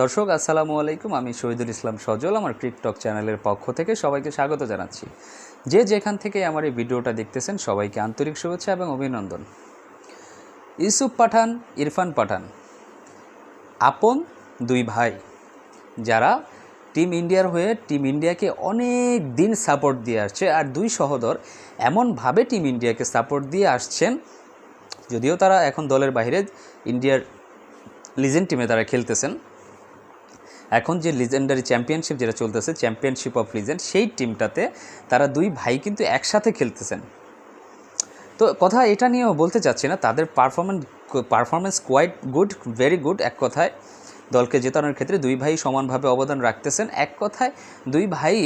দর্শক, আসসালামু আলাইকুম। আমি শহীদুল ইসলাম সজল, আমার ক্রিকটক চ্যানেলের পক্ষ থেকে সবাইকে স্বাগত জানাচ্ছি। যে যেখান থেকে আমার এই ভিডিওটা দেখতেছেন, সবাইকে আন্তরিক শুভেচ্ছা এবং অভিনন্দন। ইউসুফ পাঠান, ইরফান পাঠান, আপন দুই ভাই, যারা টিম ইন্ডিয়ার হয়ে টিম ইন্ডিয়াকে অনেক দিন সাপোর্ট দিয়ে আসছে আর দুই সহোদর এমনভাবে টিম ইন্ডিয়াকে সাপোর্ট দিয়ে আসছেন, যদিও তারা এখন দলের বাইরে ইন্ডিয়ার লিজেন্ড টিমে তারা খেলতেছেন। এখন যে লিজেন্ডারি চ্যাম্পিয়নশিপ যেটা চলতেছে চ্যাম্পিয়নশিপ অফ লিজেন্ড সেই টিমটাতে তারা দুই ভাই কিন্তু একসাথে খেলতেছেন। তো কথা এটা নিয়েও বলতে চাচ্ছি না, তাদের performance performance quite good very good এক কথায়। দলকে জেতানোর ক্ষেত্রে দুই ভাই সমানভাবে অবদান রাখতেছেন। এক কথায় দুই ভাই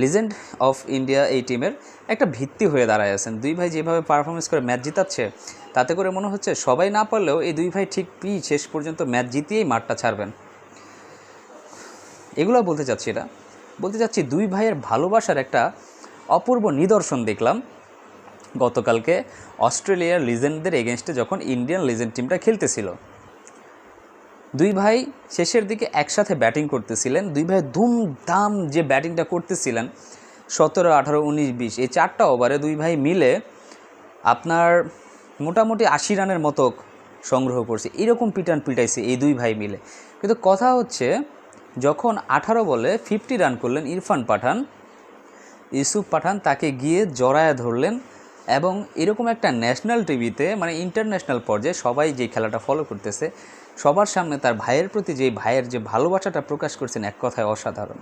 লিজেন্ড অফ ইন্ডিয়া এই টিমের একটা ভিত্তি হয়ে দাঁড়ায় আছেন। দুই ভাই যেভাবে পারফরমেন্স করে ম্যাচ জিতাচ্ছে, তাতে করে মনে হচ্ছে সবাই না পারলেও এই দুই ভাই ঠিক পি শেষ পর্যন্ত ম্যাচ জিতিয়েই মাঠটা ছাড়বেন। এগুলো বলতে চাচ্ছি না বলতে চাচ্ছি, দুই ভাইয়ের ভালোবাসার একটা অপূর্ব নিদর্শন দেখলাম। গতকালকে অস্ট্রেলিয়ার লিজেন্ডদের এগেনস্টে যখন ইন্ডিয়ান লিজেন্ড টিমটা খেলতেছিল। দুই ভাই শেষের দিকে একসাথে ব্যাটিং করতেছিলেন। দুই ভাই ধুমধাম যে ব্যাটিংটা করতেছিলেন, সতেরো, আঠারো, উনিশ, বিশ, এই চারটা ওভারে দুই ভাই মিলে আপনার মোটামুটি আশি রানের মতো সংগ্রহ করছে। এরকম পিটান পিটাইছে এই দুই ভাই মিলে। কিন্তু কথা হচ্ছে যখন আঠারো বলে ফিফটি রান করলেন ইরফান পাঠান, ইউসুফ পাঠান তাকে গিয়ে জড়ায় ধরলেন এবং এরকম একটা ন্যাশনাল টিভিতে মানে ইন্টারন্যাশনাল পর্যায়ে সবাই যে খেলাটা ফলো করতেছে, সবার সামনে তার ভাইয়ের প্রতি যে ভাইয়ের যে ভালোবাসাটা প্রকাশ করছেন এক কথায় অসাধারণ।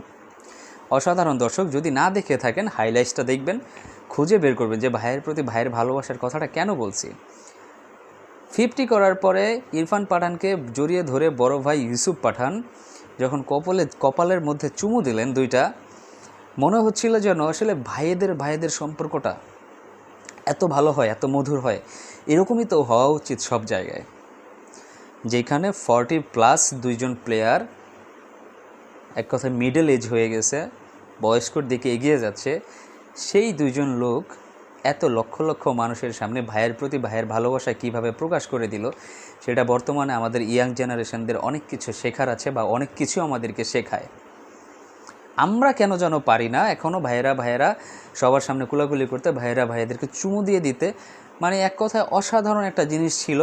অসাধারণ দর্শক, যদি না দেখে থাকেন হাইলাইটসটা দেখবেন, খুঁজে বের করবেন যে ভাইয়ের প্রতি ভাইয়ের ভালোবাসার কথাটা কেন বলছি। ফিফটি করার পরে ইরফান পাঠানকে জড়িয়ে ধরে বড় ভাই ইউসুফ পাঠান, যখন কপালে, কপালের মধ্যে চুমু দিলেন দুইটা, মনে হচ্ছিল যেন আসলে ভাইয়েদের ভাইয়েদের সম্পর্কটা এত ভালো হয়, এত মধুর হয়, এরকমই তো হওয়া উচিত সব জায়গায়। যেখানে ফর্টি প্লাস দুইজন প্লেয়ার এক কথায় মিডল এজ হয়ে গেছে, বয়স্কর দিকে এগিয়ে যাচ্ছে, সেই দুইজন লোক এত লক্ষ লক্ষ মানুষের সামনে ভাইয়ের প্রতি ভাইয়ের ভালোবাসা কীভাবে প্রকাশ করে দিল, সেটা বর্তমানে আমাদের ইয়াং জেনারেশনদের অনেক কিছু শেখার আছে বা অনেক কিছু আমাদেরকে শেখায়। আমরা কেন যেন পারি না এখনও ভাইয়েরা ভাইয়েরা সবার সামনে কুলাকুলি করতে, ভাইয়েরা ভাইয়েদেরকে চুমু দিয়ে দিতে। মানে এক কথায় অসাধারণ একটা জিনিস ছিল,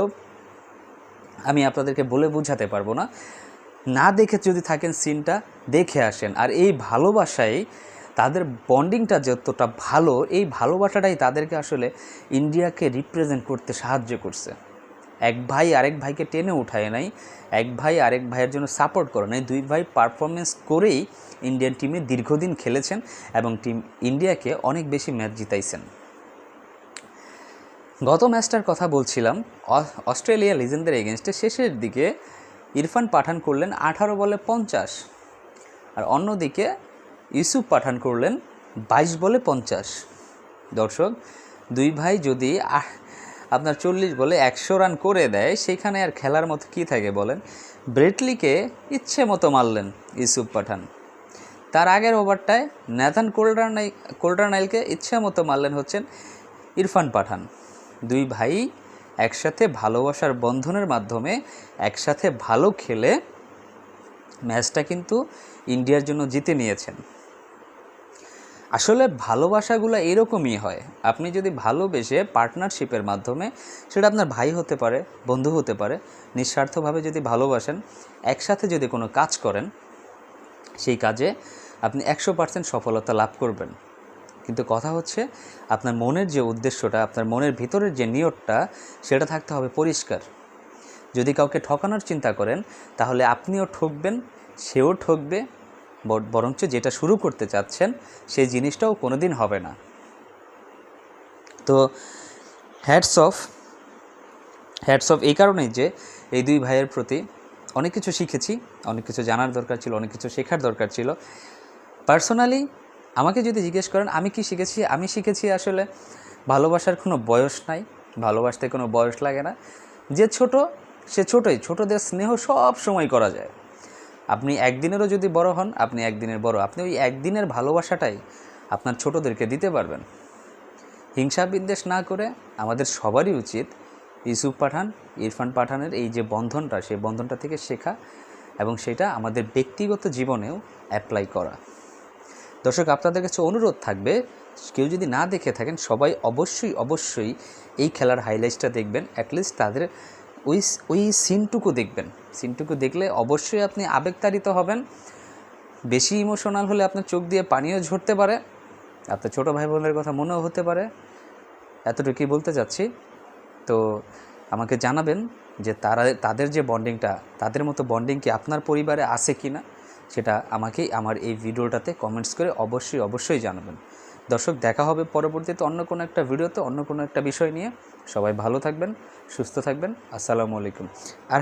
আমি আপনাদেরকে বলে বোঝাতে পারব না। না দেখে যদি থাকেন সিনটা, দেখে আসেন। আর এই ভালোবাসায় তাদের বন্ডিংটা যতটা ভালো, এই ভালোবাসাটাই তাদেরকে আসলে ইন্ডিয়াকে রিপ্রেজেন্ট করতে সাহায্য করছে। এক ভাই আরেক ভাইকে টেনে উঠায় নাই, এক ভাই আরেক ভাইয়ের জন্য সাপোর্ট করে নাই, দুই ভাই পারফরমেন্স করেই ইন্ডিয়ান টিমে দীর্ঘদিন খেলেছেন এবং টিম ইন্ডিয়াকে অনেক বেশি ম্যাচ জিতাইছেন। গত ম্যাচটার কথা বলছিলাম অস্ট্রেলিয়া লিজেন্ডদের এগেনস্টে শেষের দিকে ইরফান পাঠান করলেন আঠারো বলে পঞ্চাশ। আর অন্যদিকে ইউসুফ পাঠান করলেন বাইশ বলে পঞ্চাশ। দর্শক, দুই ভাই যদি আপনার চল্লিশ বলে একশো রান করে দেয়, সেখানে আর খেলার মতো কী থাকে বলেন? ব্রেটলিকে ইচ্ছে মতো মারলেন ইউসুফ পাঠান। তার আগের ওভারটায় ন্যাথান কোল্ডারনাই, কোল্ডারনাইলকে ইচ্ছে মতো মারলেন হচ্ছেন ইরফান পাঠান। দুই ভাই একসাথে ভালোবাসার বন্ধনের মাধ্যমে একসাথে ভালো খেলে ম্যাচটা কিন্তু ইন্ডিয়ার জন্য জিতে নিয়েছেন। আসলে ভালোবাসাগুলো এরকমই হয়। আপনি যদি ভালোবেসে পার্টনারশিপের মাধ্যমে সেটা আপনার ভাই হতে পারে, বন্ধু হতে পারে, নিঃস্বার্থভাবে যদি ভালোবাসেন, একসাথে যদি কোনো কাজ করেন, সেই কাজে আপনি একশো পার্সেন্ট সফলতা লাভ করবেন। কিন্তু কথা হচ্ছে, আপনার মনের যে উদ্দেশ্যটা, আপনার মনের ভিতরের যে নিয়তটা, সেটা থাকতে হবে পরিষ্কার। যদি কাউকে ঠকানোর চিন্তা করেন, তাহলে আপনিও ঠকবেন, সেও ঠকবে বরঞ্চ যেটা শুরু করতে চাচ্ছেন, সেই জিনিসটাও কোনো দিন হবে না। তো হ্যাটস অফ হ্যাটস অফ এই কারণেই যে এই দুই ভাইয়ের প্রতি অনেক কিছু শিখেছি, অনেক কিছু জানার দরকার ছিল, অনেক কিছু শেখার দরকার ছিল। পার্সোনালি আমাকে যদি জিজ্ঞেস করেন, আমি কি শিখেছি? আমি শিখেছি আসলে ভালোবাসার কোনো বয়স নাই, ভালোবাসতে কোনো বয়স লাগে না। যে ছোট, সে ছোটই, ছোটদের স্নেহ সব সময় করা যায়। আপনি একদিনেরও যদি বড় হন, আপনি একদিনের বড়। আপনি ওই একদিনের ভালোবাসাটাই আপনার ছোটদেরকে দিতে পারবেন। হিংসা বিদ্বেষ না করে আমাদের সবারই উচিত ইউসুফ পাঠান, ইরফান পাঠানের এই যে বন্ধনটা, সেই বন্ধনটা থেকে শেখা এবং সেটা আমাদের ব্যক্তিগত জীবনেও অ্যাপ্লাই করা। দর্শক, আপনাদের কাছে অনুরোধ থাকবে, কেউ যদি না দেখে থাকেন, সবাই অবশ্যই অবশ্যই এই খেলার হাইলাইটসটা দেখবেন। অ্যাটলিস্ট তাদের ওই ওই সিনটুকু দেখবেন। সিনটুকু দেখলে অবশ্যই আপনি আবেগতাড়িত হবেন। বেশি ইমোশনাল হলে আপনার চোখ দিয়ে পানিও ঝরতে পারে। আপনার ছোটো ভাই বোনের কথা মনেও হতে পারে। এতটুকুই বলতে চাচ্ছি তো আমাকে জানাবেন যে তারা, তাদের যে বন্ডিংটা তাদের মতো বন্ডিং কি আপনার পরিবারে আছে কি না সেটা আমাকেই আমার এই ভিডিওটাতে কমেন্টস করে অবশ্যই অবশ্যই জানাবেন। দর্শক, দেখা হবে পরবর্তীতে অন্য কোনো একটা ভিডিওতে, অন্য কোনো একটা বিষয় নিয়ে। সবাই ভালো থাকবেন, সুস্থ থাকবেন। আসসালামু আলাইকুম। আর